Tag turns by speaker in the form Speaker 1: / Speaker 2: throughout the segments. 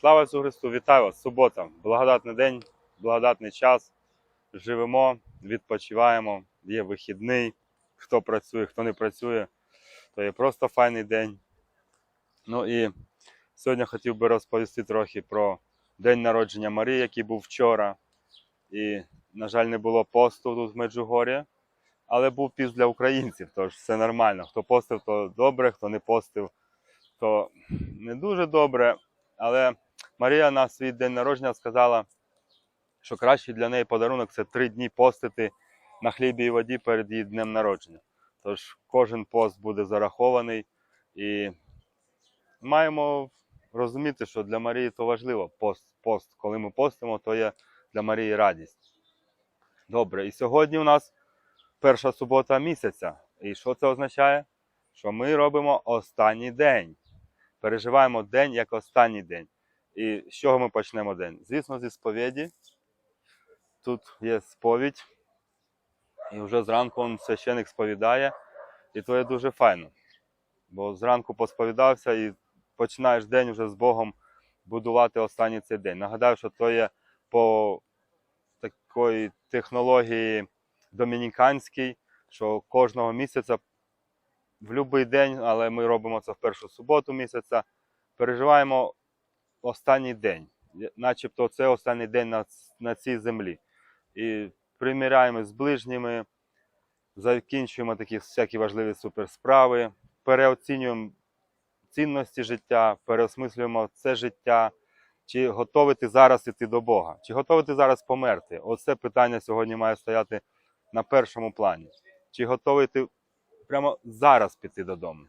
Speaker 1: Слава Ісусу Христу! Вітаю вас! Субота, благодатний день, благодатний час. Живемо, відпочиваємо, є вихідний. Хто працює, хто не працює, то є просто файний день. Ну і сьогодні хотів би розповісти трохи про день народження Марії, який був вчора. І, на жаль, не було посту тут в Меджугорі, але був піст для українців, тож все нормально. Хто постив, то добре, хто не постив, то не дуже добре. Але Марія на свій день народження сказала, що кращий для неї подарунок це три дні постити на хлібі і воді перед її днем народження. Тож кожен пост буде зарахований і маємо розуміти, що для Марії то важливо пост, пост. Коли ми постимо, то є для Марії радість. Добре, і сьогодні у нас перша субота місяця. І що це означає? Що ми робимо останній день. Переживаємо день як останній день. І з чого ми почнемо день? Звісно, зі сповіді. Тут є сповідь, і вже зранку он священик сповідає, і то є дуже файно. Бо зранку посповідався і починаєш день вже з Богом будувати останній цей день. Нагадаю, що то є по такої технології домініканській, що кожного місяця в будь-який день, але ми робимо це в першу суботу місяця, переживаємо останній день, начебто це останній день на, на цій землі. І приміряємо з ближніми, закінчуємо такі всякі важливі суперсправи, переоцінюємо цінності життя, переосмислюємо це життя, чи готовий ти зараз іти до Бога, чи готовий ти зараз померти. Оце питання сьогодні має стояти на першому плані. Чи готовий ти прямо зараз піти додому?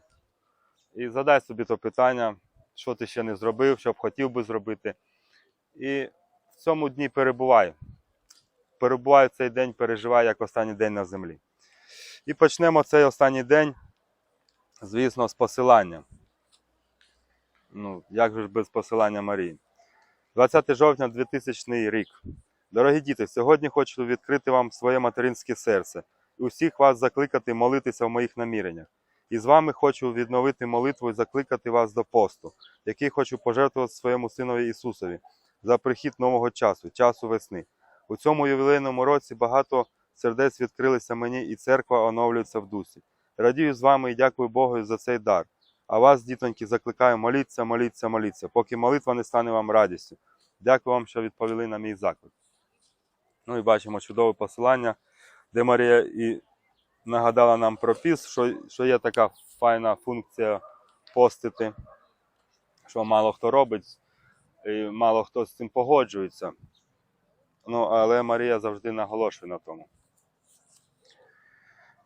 Speaker 1: І задай собі то питання, що ти ще не зробив, що б хотів би зробити. І в цьому дні перебувай. Перебувай цей день, переживай як останній день на землі. І почнемо цей останній день, звісно, з посилання. Ну, як же без посилання Марії? 20 жовтня 2000 рік. Дорогі діти, сьогодні хочу відкрити вам своє материнське серце і усіх вас закликати молитися в моїх наміреннях. І з вами хочу відновити молитву і закликати вас до посту, який хочу пожертвувати своєму синові Ісусові за прихід нового часу, часу весни. У цьому ювілейному році багато сердець відкрилися мені, і церква оновлюється в дусі. Радію з вами і дякую Богу за цей дар. А вас, дітоньки, закликаю моліться, моліться, моліться, поки молитва не стане вам радістю. Дякую вам, що відповіли на мій заклик. Ну і бачимо чудове посилання, де Марія і нагадала нам про піс, що, що є така файна функція постити, що мало хто робить, і мало хто з цим погоджується. Ну, але Марія завжди наголошує на тому.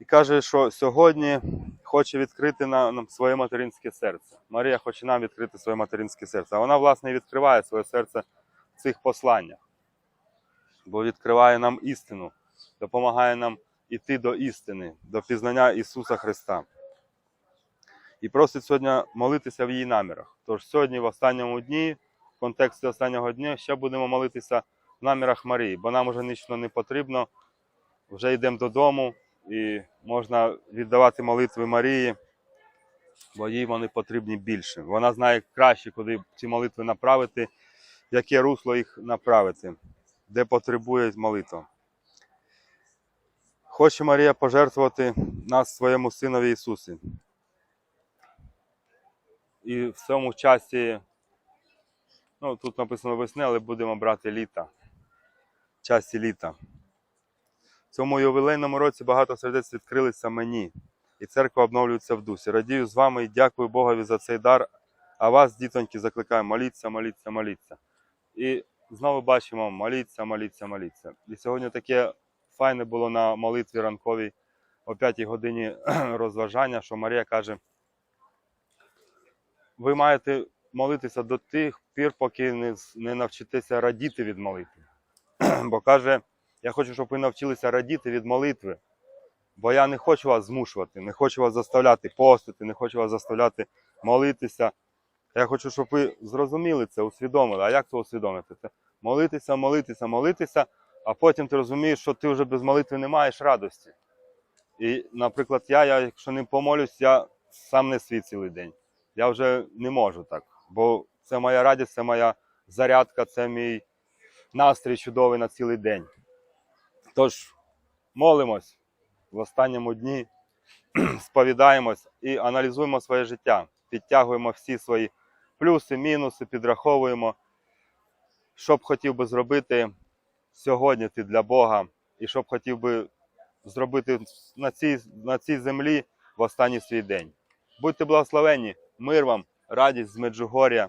Speaker 1: І каже, що сьогодні хоче відкрити нам своє материнське серце. Марія хоче нам відкрити своє материнське серце. А вона, власне, і відкриває своє серце в цих посланнях, бо відкриває нам істину, допомагає нам іти до істини, до пізнання Ісуса Христа. І просить сьогодні молитися в її намірах. Тож сьогодні, в останньому дні, в контексті останнього дня, ще будемо молитися в намірах Марії, бо нам вже нічого не потрібно. Вже йдемо додому і можна віддавати молитви Марії, бо їй вони потрібні більше. Вона знає краще, куди ці молитви направити, яке русло їх направити, де потребує молитва. Хоче Марія пожертвувати нас своєму синові Ісусі. І в цьому часі, ну тут написано весни, але будемо брати літа. В часі літа. В цьому ювілейному році багато сердець відкрилися мені, і церква обновлюється в дусі. Радію з вами і дякую Богові за цей дар. А вас, дітоньки, закликаю, моліться, моліться, моліться. І знову бачимо, моліться, моліться, моліться. І сьогодні таке файне було на молитві ранковій о 5 годині розважання, що Марія каже: ви маєте молитися до тих пір, поки не, не навчитеся радіти від молитви. Бо каже, я хочу, щоб ви навчилися радіти від молитви. Бо я не хочу вас змушувати, не хочу вас заставляти постити, не хочу вас заставляти молитися. Я хочу, щоб ви зрозуміли це, усвідомили. А як це усвідомити? Це молитися, молитися, молитися, а потім ти розумієш, що ти вже без молитви не маєш радості. І, наприклад, я, я якщо не помолюсь, я сам не свій цілий день. Я вже не можу так. Бо це моя радість, це моя зарядка, це мій настрій чудовий на цілий день. Тож молимось в останньому дні, сповідаємось і аналізуємо своє життя, підтягуємо всі свої плюси, мінуси, підраховуємо, що б хотів би зробити сьогодні ти для Бога, і що б хотів би зробити на цій, на цій землі в останній свій день. Будьте благословені, мир вам, радість з Меджугор'я.